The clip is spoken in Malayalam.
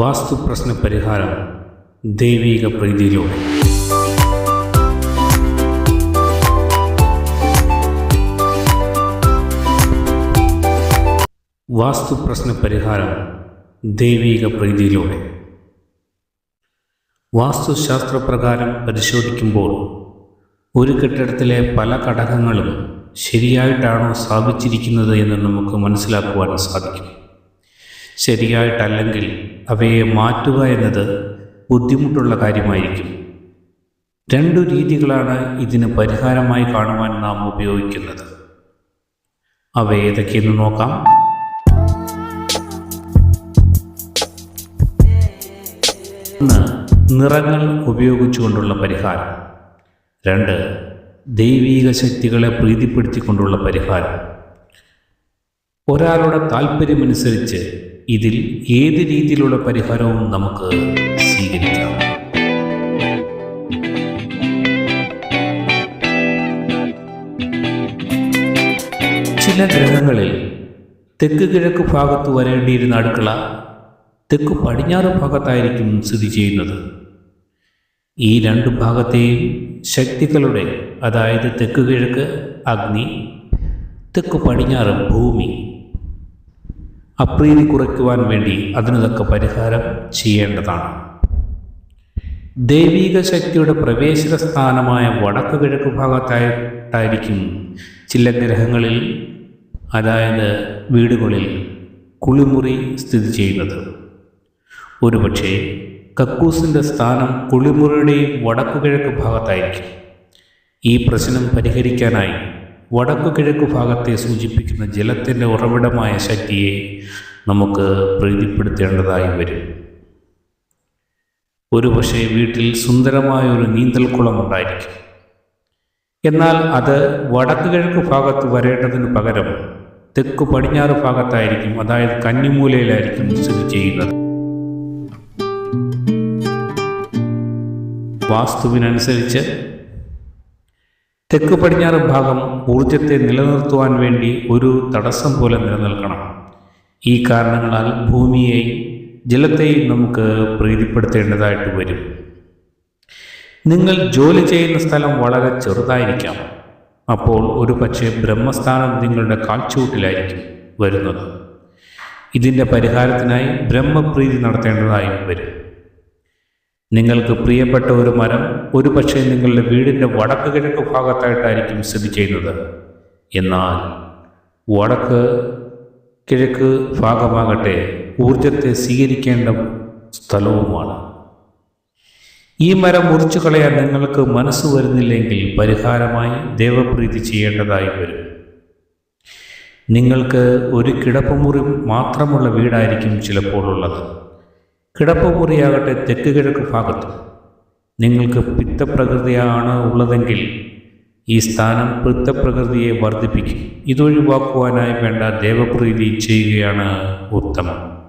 വാസ്തുപ്രശ്ന പരിഹാരം ദൈവിക പ്രീതിയിലൂടെ. വാസ്തു പ്രശ്ന പരിഹാരം ദൈവിക പ്രീതിയിലൂടെ. വാസ്തുശാസ്ത്രപ്രകാരം പരിശോധിക്കുമ്പോൾ ഒരു കെട്ടിടത്തിലെ പല ഘടകങ്ങളും ശരിയായിട്ടാണോ സ്ഥാപിച്ചിരിക്കുന്നത് എന്ന് നമുക്ക് മനസ്സിലാക്കുവാൻ സാധിക്കും. ശരിയായിട്ടല്ലെങ്കിൽ അവയെ മാറ്റുക എന്നത് ബുദ്ധിമുട്ടുള്ള കാര്യമായിരിക്കും. രണ്ടു രീതികളാണ് ഇതിന് പരിഹാരമായി കാണുവാൻ നാം ഉപയോഗിക്കുന്നത്. അവ ഏതൊക്കെയെന്ന് നോക്കാം. ഒന്ന് നിറങ്ങൾ ഉപയോഗിച്ചുകൊണ്ടുള്ള പരിഹാരം. രണ്ട് ദൈവീക ശക്തികളെ പ്രീതിപ്പെടുത്തിക്കൊണ്ടുള്ള പരിഹാരം. ഒരാളുടെ താല്പര്യമനുസരിച്ച് ഇതിൽ ഏത് രീതിയിലുള്ള പരിഹാരവും നമുക്ക് സ്വീകരിക്കാം. ചില ഗ്രഹങ്ങളിൽ തെക്ക് കിഴക്ക് ഭാഗത്ത് വരേണ്ടിയിരുന്ന അടുക്കള തെക്ക് പടിഞ്ഞാറ് ഭാഗത്തായിരിക്കും സ്ഥിതി ചെയ്യുന്നത്. ഈ രണ്ട് ഭാഗത്തെയും ശക്തികളുടെ അതായത് തെക്ക് കിഴക്ക് അഗ്നി തെക്ക് പടിഞ്ഞാറ് ഭൂമി അപ്രീതി കുറയ്ക്കുവാൻ വേണ്ടി അതിനൊക്കെ പരിഹാരം ചെയ്യേണ്ടതാണ്. ദൈവീക ശക്തിയുടെ പ്രവേശന സ്ഥാനമായ വടക്ക് കിഴക്ക് ഭാഗത്തായിട്ടായിരിക്കും ചില ഗ്രഹങ്ങളിൽ അതായത് വീടുകളിൽ കുളിമുറി സ്ഥിതി ചെയ്യുന്നത്. ഒരുപക്ഷെ കക്കൂസിന്റെ സ്ഥാനം കുളിമുറിയുടെയും വടക്കു കിഴക്ക് ഭാഗത്തായിരിക്കും. ഈ പ്രശ്നം പരിഹരിക്കാനായി വടക്കു കിഴക്ക് ഭാഗത്തെ സൂചിപ്പിക്കുന്ന ജലത്തിന്റെ ഉറവിടമായ ശക്തിയെ നമുക്ക് പ്രീതിപ്പെടുത്തേണ്ടതായി വരും. ഒരു പക്ഷേ വീട്ടിൽ സുന്ദരമായ ഒരു നീന്തൽക്കുളം ഉണ്ടായിരിക്കും. എന്നാൽ അത് വടക്കു കിഴക്ക് ഭാഗത്ത് വരേണ്ടതിന് പകരം തെക്ക് പടിഞ്ഞാറ് ഭാഗത്തായിരിക്കും അതായത് കന്നിമൂലയിലായിരിക്കും സ്ഥിതി ചെയ്യുന്നത്. വാസ്തുവിനനുസരിച്ച് തെക്ക് പടിഞ്ഞാറ് ഭാഗം ഊർജത്തെ നിലനിർത്തുവാൻ വേണ്ടി ഒരു തടസ്സം പോലെ നിലനിൽക്കണം. ഈ കാരണങ്ങളാൽ ഭൂമിയെയും ജലത്തെയും നമുക്ക് പ്രീതിപ്പെടുത്തേണ്ടതായിട്ട് വരും. നിങ്ങൾ ജോലി ചെയ്യുന്ന സ്ഥലം വളരെ ചെറുതായിരിക്കാം. അപ്പോൾ ഒരു പക്ഷേ ബ്രഹ്മസ്ഥാനം നിങ്ങളുടെ കാൽച്ചൂട്ടിലായിരിക്കും വരുന്നത്. ഇതിന്റെ പരിഹാരത്തിനായി ബ്രഹ്മപ്രീതി നടത്തേണ്ടതായും വരും. നിങ്ങൾക്ക് പ്രിയപ്പെട്ട ഒരു മരം ഒരു പക്ഷേ നിങ്ങളുടെ വീടിന്റെ വടക്ക് കിഴക്ക് ഭാഗത്തായിട്ടായിരിക്കും സ്ഥിതി ചെയ്യുന്നത്. എന്നാൽ വടക്ക് കിഴക്ക് ഭാഗമാകട്ടെ ഊർജത്തെ സ്വീകരിക്കേണ്ട സ്ഥലവുമാണ്. ഈ മരം മുറിച്ചു കളയാൻ നിങ്ങൾക്ക് മനസ്സ് വരുന്നില്ലെങ്കിൽ പരിഹാരമായി ദേവപ്രീതി ചെയ്യേണ്ടതായി വരും. നിങ്ങൾക്ക് ഒരു കിടപ്പുമുറി മാത്രമുള്ള വീടായിരിക്കും ചിലപ്പോൾ ഉള്ളത് കിടപ്പുമുറിയാകട്ടെ തെക്ക് കിഴക്ക് ഭാഗത്ത്. നിങ്ങൾക്ക് പിത്തപ്രകൃതിയാണ് ഉള്ളതെങ്കിൽ ഈ സ്ഥാനം പിത്തപ്രകൃതിയെ വർദ്ധിപ്പിക്കും. ഇതൊഴിവാക്കുവാനായി വേണ്ട ദേവപ്രീതി ചെയ്യുകയാണ് ഉത്തമം.